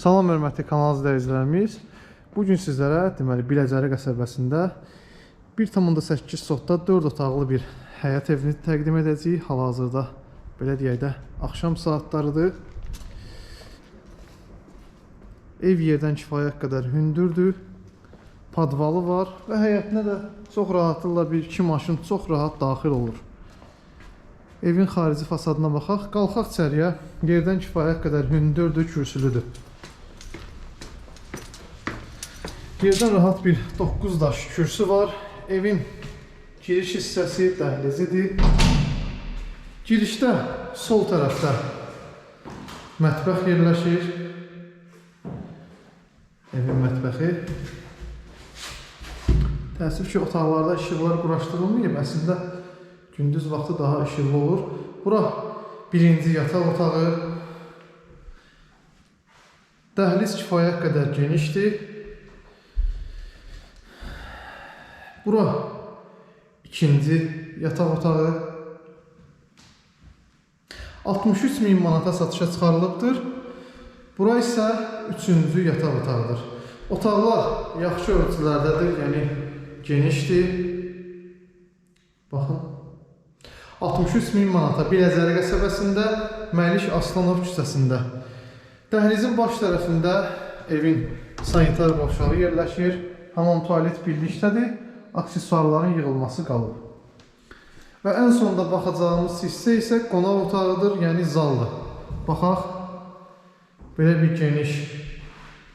Salam hörmətli kanal izləyicilərimiz. Bu gün sizlərə deməli Biləcəri qəsəbəsində 1.8 sotda 4 otaqlı bir həyət evini təqdim edəcəyik. Hal-hazırda belə deyək də axşam saatlarıdır. Ev yerdən kifayət qədər hündürdür. Padvalı var və həyətinə də çox rahatlıqla bir iki maşın çox rahat daxil olur. Evin xarici fasadına baxaq. Qalxaq içəriyə. Yerdən kifayət qədər hündürdür, kürsülüdür. Yerdən rahat bir 9 daş kürsü var. Evin giriş hissəsi dəhlizidir. Girişdə sol tərəfdə mətbəx yerləşir. Evin mətbəxi. Təəssüf ki, otaqlarda işıqlar quraşdırılmayıb. Əslində gündüz vaxtı daha işıqlı olur. Bura birinci yataq otağı. Dəhliz kifayət qədər genişdir. Bura ikinci yataq otağı. 63 min manata satışa çıxarılıbdır. Bura isə üçüncü yataq otağıdır. Otaqlar yaxşı ölçülərdədir, yəni genişdir. Baxın. 63 min manata Biləcəri qəsəbəsində Məlik Aslanov küçəsində. Dəhlizin baş tərəfində evin sanitar qovşağı yerləşir. Hamam tualet birlikdədir. Aksesuarların yığılması qalıb. Və ən sonda baxacağımız hissə isə qonaq otağıdır, yəni zaldır. Baxaq. Belə bir geniş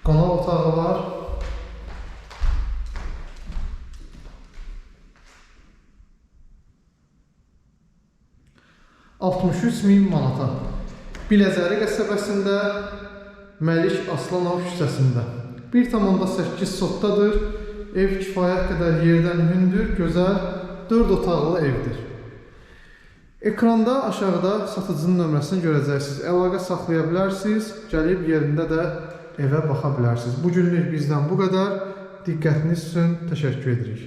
qonaq otağı var. ...63 min manata. Biləcəri qəsəbəsində Məlik Aslanov küçəsində. 1.8 sotdadır. Ev kifayət qədər yerdən hündür, gözəl, 4 otaqlı evdir. Ekranda aşağıda satıcının nömrəsini görəcəksiniz. Əlaqə saxlaya bilərsiniz. Gəlib yerində də evə baxa bilərsiniz. Bu günlük bizdən bu qədər. Diqqətiniz üçün təşəkkür edirik.